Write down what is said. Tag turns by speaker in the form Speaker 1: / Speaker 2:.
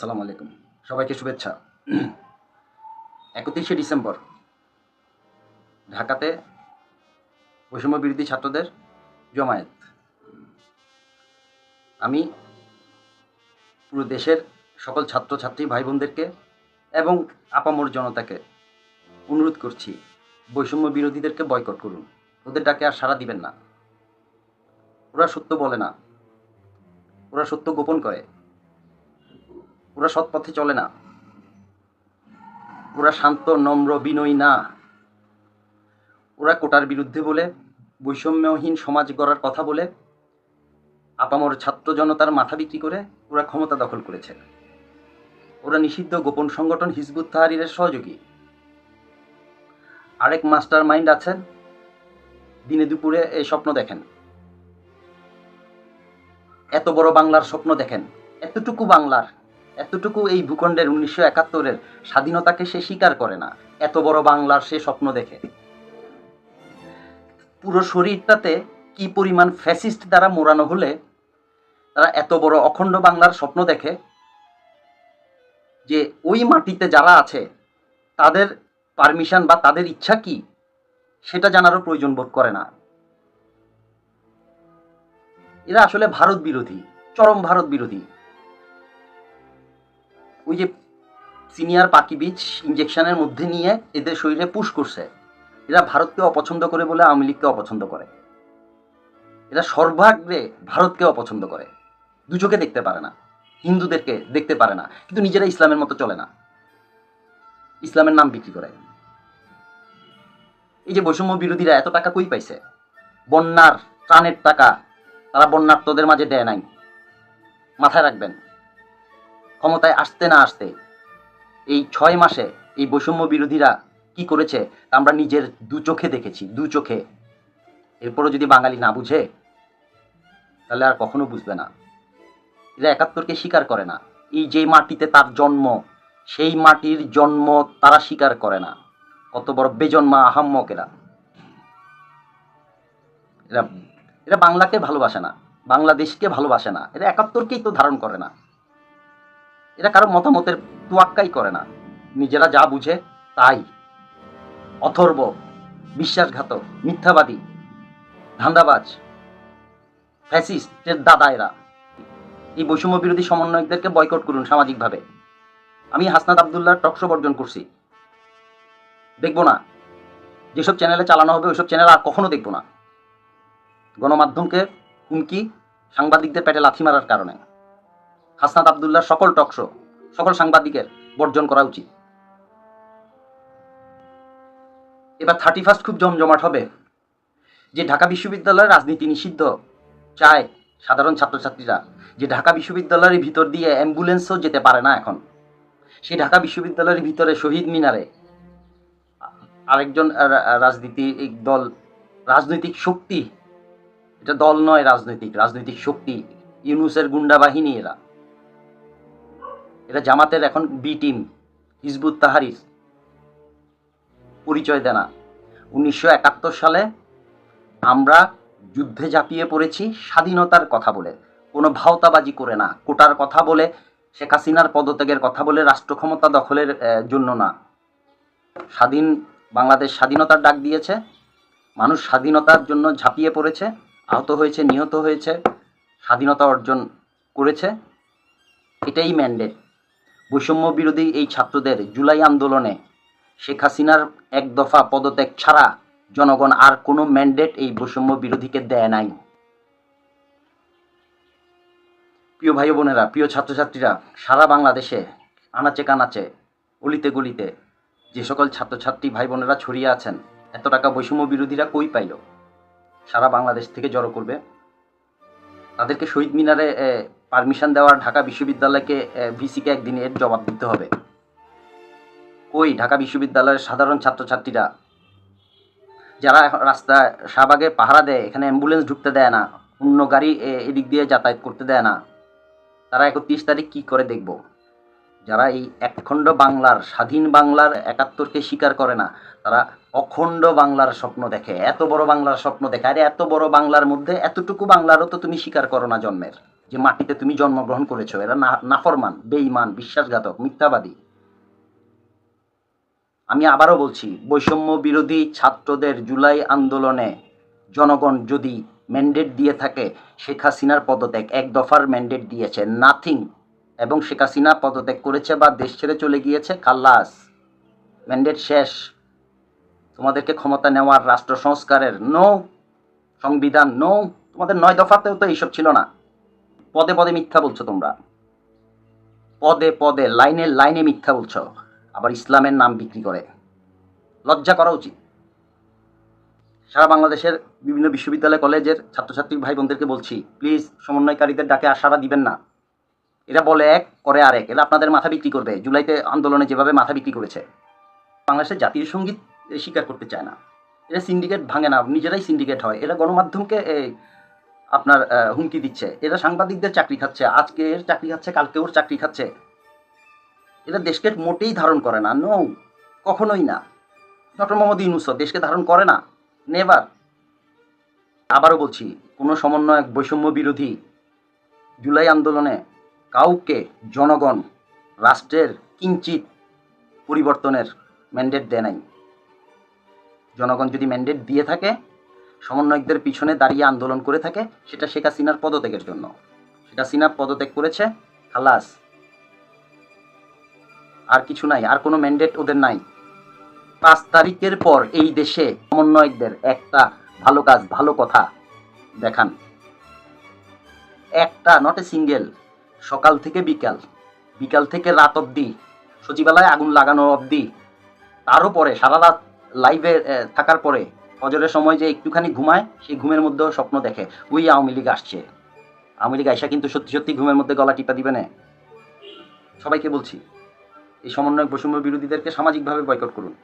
Speaker 1: আসসালামু আলাইকুম। সবাইকে শুভেচ্ছা। একত্রিশে ডিসেম্বর, ঢাকাতে বৈষম্য বিরোধী ছাত্রদের জমায়েত। আমি পুরো দেশের সকল ছাত্রছাত্রী ভাই বোনদেরকে এবং আপামর জনতাকে অনুরোধ করছি, বৈষম্য বিরোধীদেরকে বয়কট করুন। ওদের ডাকে আর সাড়া দিবেন না। ওরা সত্য বলে না। ওরা সত্য গোপন করে। ওরা সৎ পথে চলে না। ওরা শান্ত, নম্র, বিনয়ী না। ওরা কোটার বিরুদ্ধে বলে, বৈষম্যহীন সমাজ গড়ার কথা বলে, আপামর ছাত্র জনতার মাথা বিক্রি করে ওরা ক্ষমতা দখল করেছে। ওরা নিষিদ্ধ গোপন সংগঠন হিজবুত তাহারিরের সহযোগী। আরেক মাস্টার মাইন্ড আছেন, দিনে দুপুরে এই স্বপ্ন দেখেন। এত বড় বাংলার স্বপ্ন দেখেন, এতটুকু বাংলার। এতটুকু এই ভূখণ্ডের উনিশশো একাত্তরের স্বাধীনতাকে সে স্বীকার করে না। এত বড় বাংলার সে স্বপ্ন দেখে। পুরো শরীরটাতে কি পরিমাণ ফ্যাসিস্ট দ্বারা মোড়ানো হলে তারা এত বড় অখণ্ড বাংলার স্বপ্ন দেখে যে ওই মাটিতে যারা আছে, তাদের পারমিশন বা তাদের ইচ্ছা কি, সেটা জানারও প্রয়োজন বোধ করে না। এরা আসলে ভারত বিরোধী, চরম ভারত বিরোধী। ওই যে সিনিয়র পাকি বীজ ইঞ্জেকশনের মধ্যে নিয়ে এদের শরীরে পুশ করছে। এরা ভারতকে অপছন্দ করে বলে আওয়ামী লীগকে অপছন্দ করে। এরা সর্বাগ্রে ভারতকে অপছন্দ করে। দু চোখে দেখতে পারে না। হিন্দুদেরকে দেখতে পারে না। কিন্তু নিজেরা ইসলামের মতো চলে না। ইসলামের নাম বিক্রি করে। এই যে বৈষম্য বিরোধীরা এত টাকা কই পাইছে? বন্যার ত্রাণের টাকা তারা বন্যার্থদের মাঝে দেয় নাই। মাথায় রাখবেন। ক্ষমতায় আসতে না আসতে, এই ছয় মাসে এই বৈষম্য বিরোধীরা কি করেছে, তা আমরা নিজের দু চোখে দেখেছি, দু চোখে। এরপরও যদি বাঙালি না বুঝে, তাহলে আর কখনো বুঝবে না। এরা একাত্তরকে স্বীকার করে না। এই যে মাটিতে তার জন্ম, সেই মাটির জন্ম তারা স্বীকার করে না। কত বড় বেজন্মা, আহাম্মক এরা। এরা এরা বাংলাকে ভালোবাসে না, বাংলাদেশকে ভালোবাসে না। এরা একাত্তরকেই তো ধারণ করে না। এরা কারও মতামতের তোয়াক্কাই করে না। নিজেরা যা বুঝে তাই। অথর্ব, বিশ্বাসঘাতক, মিথ্যাবাদী, ধান্দাবাজ, ফ্যাসিস্টের দাদা এরা এই বৈষম্য বিরোধী সমন্বয়কদেরকে বয়কট করুন সামাজিকভাবে। আমি হাসনাত আবদুল্লাহ টকশো বর্জন করছি। দেখব না। যেসব চ্যানেলে চালানো হবে, ওইসব চ্যানেল আর কখনো দেখব না। গণমাধ্যমকে হুমকি সাংবাদিকদের পেটে লাথি মারার কারণে। হাসনাত আবদুল্লাহ সকল টকশো সকল সাংবাদিকের বর্জন করা উচিত। এবার থার্টি ফার্স্ট খুব জমজমাট হবে, যে ঢাকা বিশ্ববিদ্যালয়ের রাজনীতি নিষিদ্ধ চায় সাধারণ ছাত্রছাত্রীরা, যে ঢাকা বিশ্ববিদ্যালয়ের ভিতর দিয়ে অ্যাম্বুলেন্সও যেতে পারে না এখন। সেই ঢাকা বিশ্ববিদ্যালয়ের ভিতরে শহীদ মিনারে আরেকজন রা- রাজনীতিক দল, রাজনৈতিক শক্তি, এটা দল নয় রাজনৈতিক রাজনৈতিক শক্তি, ইউনুসের গুন্ডা বাহিনী এরা। এরা জামাতের এখন বি টিম, হিজবুত তাহারির। পরিচয় দেনা। উনিশশো একাত্তর সালে আমরা যুদ্ধে ঝাঁপিয়ে পড়েছি, স্বাধীনতার কথা বলে। কোনো ভাওতাবাজি করে না। কোটার কথা বলে, শেখ হাসিনার পদত্যাগের কথা বলে রাষ্ট্র ক্ষমতা দখলের জন্য না। স্বাধীন, বাংলাদেশ স্বাধীনতার ডাক দিয়েছে। মানুষ স্বাধীনতার জন্য ঝাঁপিয়ে পড়েছে, আহত হয়েছে, নিহত হয়েছে, স্বাধীনতা অর্জন করেছে। এটাই ম্যান্ডেট বৈষম্য বিরোধী এই ছাত্রদের জুলাই আন্দোলনে শেখ হাসিনার এক দফা পদত্যাগ ছাড়া জনগণ আর কোনো ম্যান্ডেট এই বৈষম্য বিরোধীকে দেয় নাই। প্রিয় ভাই বোনেরা, প্রিয় ছাত্রছাত্রীরা, সারা বাংলাদেশে আনাচে কানাচে, অলিতে গলিতে যে সকল ছাত্রছাত্রী ভাই বোনেরা ছড়িয়ে আছেন, এত টাকা বৈষম্য বিরোধীরা কই পাইল? সারা বাংলাদেশ থেকে জড়ো করবে? তাদেরকে শহীদ মিনারে পারমিশন দেওয়ার ঢাকা বিশ্ববিদ্যালয়কে ভিসিকে একদিন এর জবাব দিতে হবে। কই ঢাকা বিশ্ববিদ্যালয়ের সাধারণ ছাত্রছাত্রীরা? যারা রাস্তায় শাহবাগে পাহারা দেয়, এখানে অ্যাম্বুলেন্স ঢুকতে দেয় না, অন্য গাড়ি এদিক দিয়ে যাতায়াত করতে দেয় না, তারা একত্রিশ তারিখ কী করে দেখব? যারা এই একখণ্ড বাংলার, স্বাধীন বাংলার একাত্তরকে স্বীকার করে না, তারা অখণ্ড বাংলার স্বপ্ন দেখে, এত বড় বাংলার স্বপ্ন দেখে। আরে, এত বড় বাংলার মধ্যে এতটুকু বাংলারও তো তুমি স্বীকার করো না জন্মের, যে মাটিতে তুমি জন্মগ্রহণ করেছ। এরা নাফরমান, বেঈমান, বিশ্বাসঘাতক, মিথ্যাবাদী। আমি আবারও বলছি, বৈষম্য বিরোধী ছাত্রদের জুলাই আন্দোলনে জনগণ যদি ম্যান্ডেট দিয়ে থাকে, শেখ হাসিনার পদত্যাগ এক দফার ম্যান্ডেট দিয়েছে। নাথিং এবং শেখ হাসিনা পদত্যাগ করেছে বা দেশ ছেড়ে চলে গিয়েছে খাল্লাস ম্যান্ডেট শেষ। তোমাদেরকে ক্ষমতা নেওয়ার রাষ্ট্র সংস্কারের নো সংবিধান নো তোমাদের নয় দফাতেও তো এইসব ছিল না। পদে পদে মিথ্যা বলছো তোমরা। পদে পদে, লাইনে লাইনে মিথ্যা বলছো। আবার ইসলামের নাম বিক্রি করে। লজ্জা করা উচিত। সারা বাংলাদেশের বিভিন্ন বিশ্ববিদ্যালয়, কলেজের ছাত্রছাত্রী ভাই বোনদেরকে বলছি প্লিজ সমন্বয়কারীদের ডাকে আশারা দিবেন না। এরা বলে এক, করে আরেক। এরা আপনাদের মাথা বিক্রি করবে। জুলাইতে আন্দোলনে যেভাবে মাথা বিক্রি করেছে, বাংলাদেশের জাতীয় সংগীত স্বীকার করতে চায় না। এরা সিন্ডিকেট ভাঙে না, নিজেরাই সিন্ডিকেট হয়। এরা গণমাধ্যমকে আপনার হুমকি দিচ্ছে। এরা সাংবাদিকদের চাকরি খাচ্ছে। আজকে এর চাকরি খাচ্ছে, কালকে ওর চাকরি খাচ্ছে। এরা দেশকে মোটেই ধারণ করে না। নো কখনোই না। ডক্টর মোহাম্মদ ইউনুস দেশকে ধারণ করে না। নেভার আবারও বলছি, কোনো সমন্বয়ক, বৈষম্য বিরোধী জুলাই আন্দোলনে কাউকে জনগণ, রাষ্ট্রের কিঞ্চিত পরিবর্তনের ম্যান্ডেট দেয় নাই। জনগণ যদি ম্যান্ডেট দিয়ে থাকে, সমন্বয়কদের পিছনে দাঁড়িয়ে আন্দোলন করে থাকে, সেটা শেখ হাসিনার পদত্যাগের জন্য। শেখ হাসিনা পদত্যাগ করেছে, খালাস। আর কিছু নাই, আর কোনো ম্যান্ডেট ওদের নাই। পাঁচ তারিখের পর এই দেশে সমন্বয়কদের একটা ভালো কাজ, ভালো কথা দেখান। একটা নট এ সিঙ্গেল সকাল থেকে বিকাল বিকাল থেকে রাত অবধি, সচিবালয়ে আগুন লাগানো অবধি। তারও পরে সারা রাত লাইভে থাকার পরে, ফজরের সময় যে একটুখানি ঘুমায়, সেই ঘুমের মধ্যেও স্বপ্ন দেখে। ওই আওয়ামী লীগ আসছে। আওয়ামী লীগ আইসা কিন্তু সত্যি সত্যি ঘুমের মধ্যে গলা টিপা দিবে না। সবাইকে বলছি, এই সমন্বয় বৈষম্য বিরোধীদেরকে সামাজিকভাবে বয়কট করুন।